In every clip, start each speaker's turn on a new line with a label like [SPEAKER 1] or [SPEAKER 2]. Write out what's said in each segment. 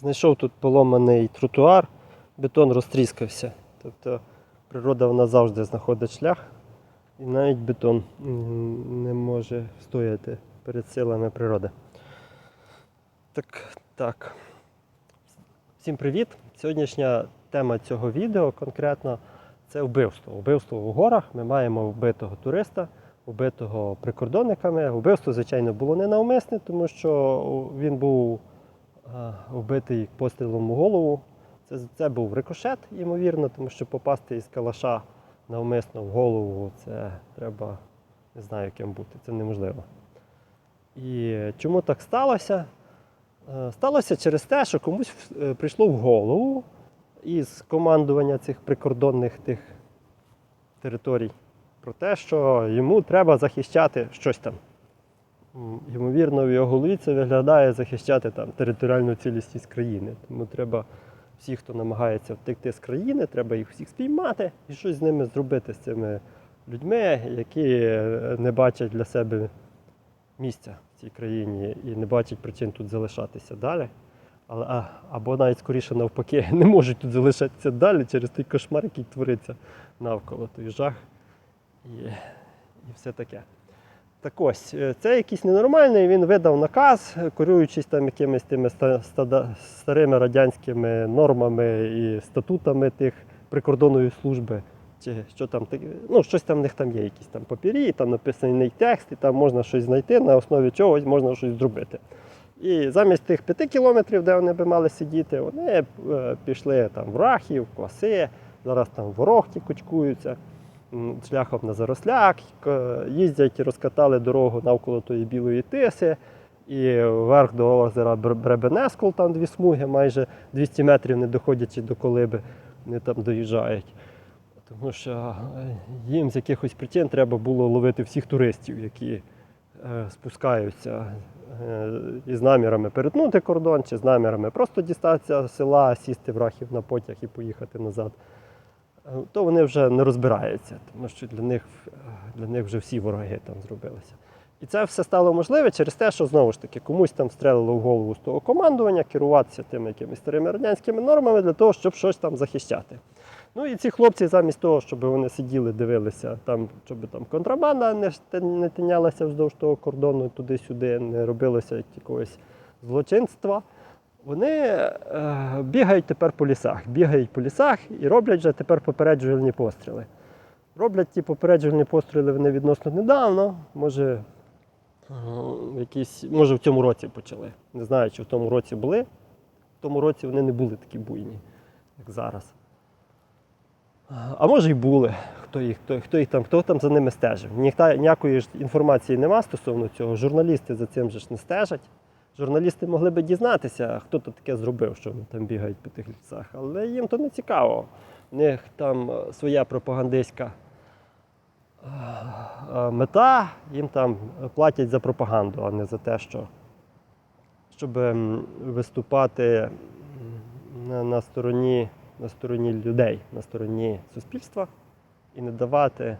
[SPEAKER 1] Знайшов тут поломаний тротуар, бетон розтріскався. Тобто природа вона завжди знаходить шлях, і навіть бетон не може стояти перед силами природи. Так, так. Всім привіт! Сьогоднішня тема цього відео конкретно це вбивство. Вбивство у горах. Ми маємо вбитого туриста, вбитого прикордонниками. Вбивство, звичайно, було ненавмисне, тому що він був вбитий пострілом у голову. Це, це був рикошет, ймовірно, тому що попасти із калаша навмисно в голову це треба, не знаю, ким бути, це неможливо. І чому так сталося? Е, Сталося через те, що комусь е, прийшло в голову із командування цих прикордонних тих територій про те, що йому треба захищати щось там. Ймовірно, в його голові це виглядає захищати там територіальну цілісність країни. Тому треба всіх, хто намагається втекти з країни, треба їх всіх спіймати і щось з ними зробити, з цими людьми, які е, не бачать для себе місця в цій країні і не бачать причин тут залишатися далі. Але, або навіть скоріше навпаки, не можуть тут залишатися далі через той кошмар, який твориться навколо той жах і, і все таке. Так ось, е, це якийсь ненормальний, він видав наказ, керуючись там якимись тими старими радянськими нормами і статутами тих прикордонної служби. Чи що там ну щось там в них там є, якісь там папірі, там написаний текст, і там можна щось знайти, на основі чогось можна щось зробити. І замість тих п'яти кілометрів, де вони би мали сидіти, вони е, пішли там в Рахів, в Кваси, зараз там в Ворохті кучкуються шляхом на Заросляк, їздять і розкатали дорогу навколо тої білої тиси. І вверх до озера Бр- Бребенескул, там дві смуги, майже 200 метрів не доходячи до колиби, вони там доїжджають. Тому що е, їм з якихось причин треба було ловити всіх туристів, які е, спускаються е, із намірами перетнути кордон, чи з намірами просто дістатися з села, сісти в рахів на потяг і поїхати назад. Е, То вони вже не розбираються, тому що для них, е, для них вже всі вороги там зробилися. І це все стало можливе через те, що знову ж таки комусь там стрелило в голову з того командування, керуватися тими якимись старими радянськими нормами для того, щоб щось там захищати. Ну і ці хлопці, замість того, щоб вони сиділи, дивилися, там, щоб там контрабанда не, не тинялася вздовж того кордону туди-сюди, не робилося якогось злочинства. Вони е, бігають тепер по лісах, бігають по лісах і роблять вже тепер попереджувальні постріли. Роблять ті попереджувальні постріли вони відносно недавно, може, якісь, може в цьому році почали. Не знаю, чи в тому році були. В тому році вони не були такі буйні, як зараз. А може й були, хто їх, хто, хто їх там, хто там за ними стежив. Ніхто, ніякої ж інформації нема стосовно цього. Журналісти за цим же ж не стежать. Журналісти могли би дізнатися, хто то таке зробив, що вони там бігають по тих лісах, але їм то не цікаво. У них там е, своя пропагандистська е, мета, їм там платять за пропаганду, а не за те, що, щоб виступати на, стороні, на стороні людей, на стороні суспільства і не давати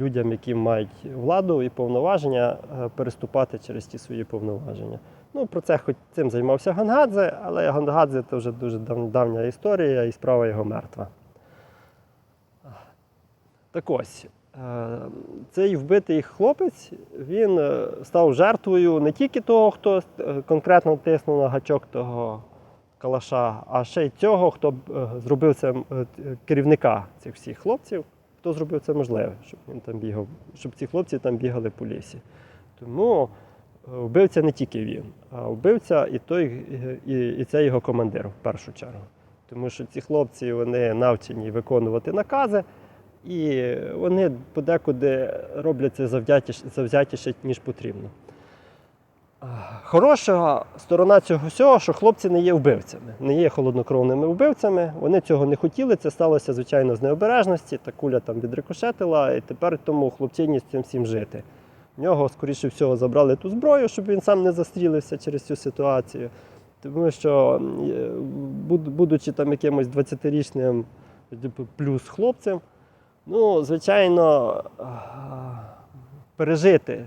[SPEAKER 1] людям, які мають владу і повноваження, е, переступати через ті свої повноваження. Ну, про це хоч цим займався Гангадзе, але Гангадзе це вже дуже давня історія і справа його мертва. Так ось, е, цей вбитий хлопець він е, став жертвою не тільки того, хто конкретно тиснув на гачок того калаша, а ще й цього, хто зробив це керівника цих всіх хлопців, хто зробив це можливе, щоб він там бігав, щоб ці хлопці там бігали по лісі. Тому е, вбивця не тільки він, а вбивця і той, і, і це його командир в першу чергу. Тому що ці хлопці вони навчені виконувати накази, і вони подекуди роблять це завзятіше, завзятіше ніж потрібно. Хороша сторона цього всього, що хлопці не є вбивцями, не є холоднокровними вбивцями. Вони цього не хотіли. Це сталося, звичайно, з необережності. Та куля там відрикошетила, і тепер тому хлопчині з цим всім жити. В нього, скоріше всього, забрали ту зброю, щоб він сам не застрілився через цю ситуацію. Тому що, будучи там якимось 20-річним типу, плюс хлопцем, ну, звичайно, пережити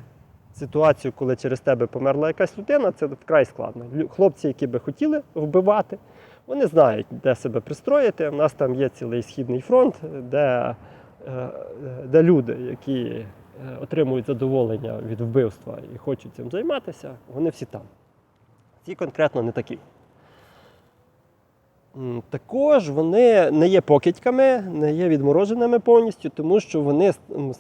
[SPEAKER 1] ситуацію, коли через тебе померла якась людина, це вкрай складно. Хлопці, які би хотіли вбивати, вони знають, де себе пристроїти. У нас там є цілий східний фронт, де, е, е, де люди, які е, отримують задоволення від вбивства і хочуть цим займатися, вони всі там. Ці конкретно не такі. Також вони не є покидьками, не є відмороженими повністю, тому що вони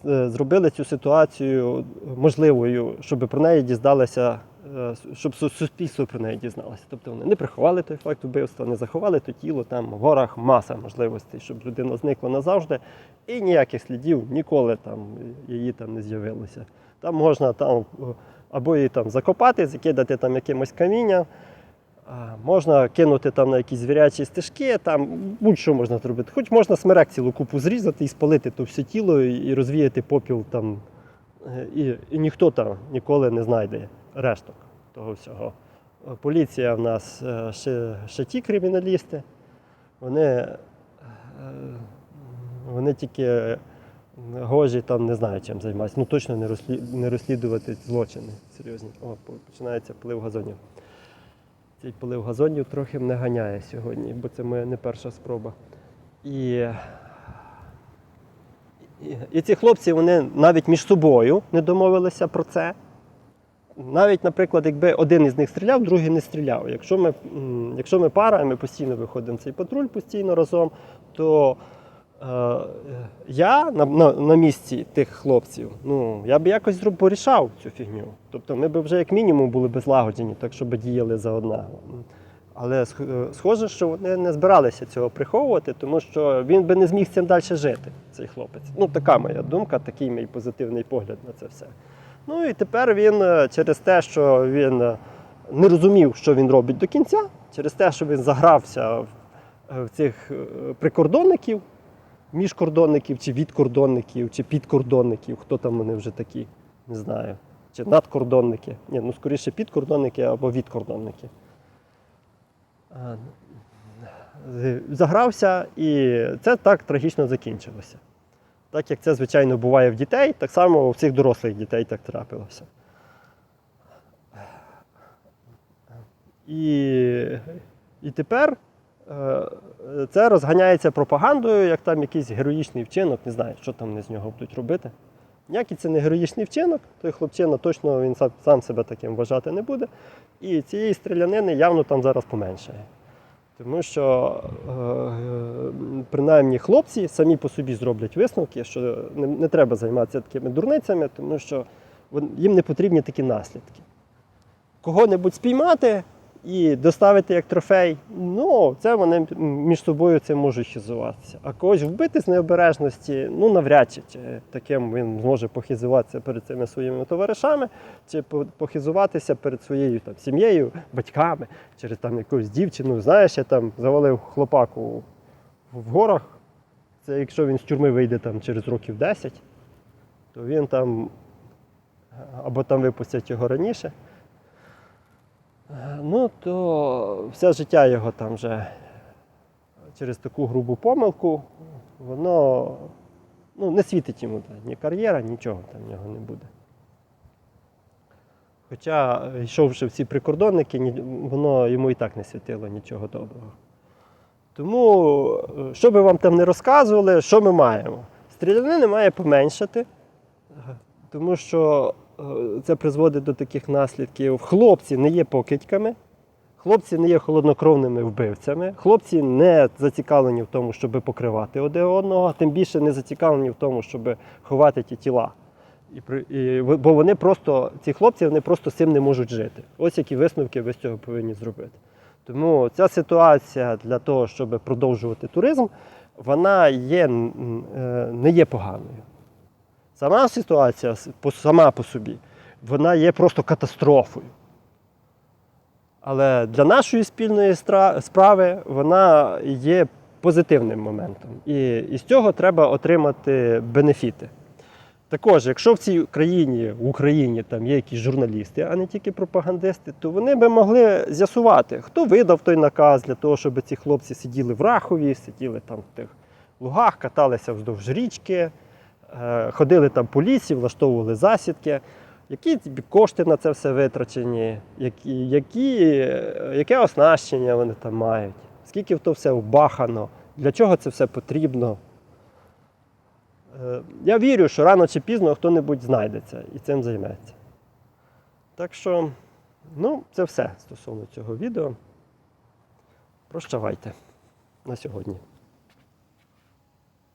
[SPEAKER 1] е, зробили цю ситуацію можливою, щоб про неї дізналися, е, щоб суспільство про неї дізналося. Тобто вони не приховали той факт вбивства, не заховали то тіло, там в горах маса можливостей, щоб людина зникла назавжди, і ніяких слідів ніколи там її там не з'явилося. Там можна там е, або її там закопати, закидати там якимось камінням. Можна кинути там на якісь звірячі стежки, там будь-що можна зробити. Хоч можна смерек цілу купу зрізати і спалити то все тіло і розвіяти попіл там. Е, І, і ніхто там ніколи не знайде решток того всього. Е, Поліція в нас е, ще, ще ті криміналісти. Вони, вони тільки гожі там не знаю, чим займаються. Ну точно не розслідувати злочини серйозні. О, починається плив газонів. Цей полив газонів трохи мене ганяє сьогодні, бо це моя не перша спроба. І, і, і ці хлопці вони навіть між собою не домовилися про це. Навіть, наприклад, якби один із них стріляв, другий не стріляв. Якщо ми, якщо ми пара, ми постійно виходимо цей патруль постійно разом, то я на, на, на місці тих хлопців, ну, я б якось зроб- порішав цю фігню. Тобто ми б вже як мінімум були б злагоджені, так щоб діяли за одного. Але е, схоже, що вони не збиралися цього приховувати, тому що він би не зміг цим далі жити, цей хлопець. Ну, така моя думка, такий мій позитивний погляд на це все. Ну і тепер він е, через те, що він е, не розумів, що він робить до кінця, через те, що він загрався в, е, цих е, прикордонників, міжкордонників, чи відкордонників, чи підкордонників, хто там вони вже такі, не знаю. Чи надкордонники. Ні, ну скоріше підкордонники або відкордонники. Е, Загрався, і це так трагічно закінчилося. Так як це, звичайно, буває в дітей, так само у всіх дорослих дітей так трапилося. І, і тепер це розганяється пропагандою, як там якийсь героїчний вчинок, не знаю, що там вони з нього будуть робити. Ніякий це не героїчний вчинок, той хлопчина точно він сам, сам себе таким вважати не буде. І цієї стрілянини явно там зараз поменшає. Тому що е, е, принаймні хлопці самі по собі зроблять висновки, що не треба займатися такими дурницями, тому що їм не потрібні такі наслідки. Кого-небудь спіймати і доставити як трофей, ну, це вони між собою цим можуть хизуватися. А когось вбити з необережності, ну навряд чи таким він зможе похизуватися перед цими своїми товаришами, чи похизуватися перед своєю там, сім'єю, батьками, через там якусь дівчину. Знаєш, я там завалив хлопаку в горах. Це якщо він з тюрми вийде там через років 10, то він там або там випустять його раніше. Е, Ну, то все життя його там вже через таку грубу помилку, воно ну, не світить йому да, ні кар'єра, нічого там в нього не буде. Хоча, е, йшовши в ці прикордонники, воно йому і так не світило нічого доброго. Тому, е, що би вам там не розказували, що ми маємо? Стрілянини має поменшати, тому що це призводить до таких наслідків. Хлопці не є покидьками, хлопці не є холоднокровними вбивцями, хлопці не зацікавлені в тому, щоб покривати один одного, а тим більше не зацікавлені в тому, щоб ховати ті тіла. І, і, бо вони просто, ці хлопці вони просто з цим не можуть жити. Ось які висновки ви з цього повинні зробити. Тому ця ситуація для того, щоб продовжувати туризм, вона є, е, не є поганою. Сама ситуація сама по собі, вона є просто катастрофою. Але для нашої спільної справи вона є позитивним моментом. І, і з цього треба отримати бенефіти. Також, якщо в цій країні, в Україні там є якісь журналісти, а не тільки пропагандисти, то вони би могли з'ясувати, хто видав той наказ для того, щоб ці хлопці сиділи в Рахові, сиділи там в тих лугах, каталися вздовж річки, ходили там по лісі, влаштовували засідки. які кошти на це все витрачені, які, які, е, яке оснащення вони там мають, скільки в то все вбахано, для чого це все потрібно. Е, Я вірю, що рано чи пізно хто-небудь знайдеться і цим займеться. Так що, ну, це все стосовно цього відео. Прощавайте на сьогодні.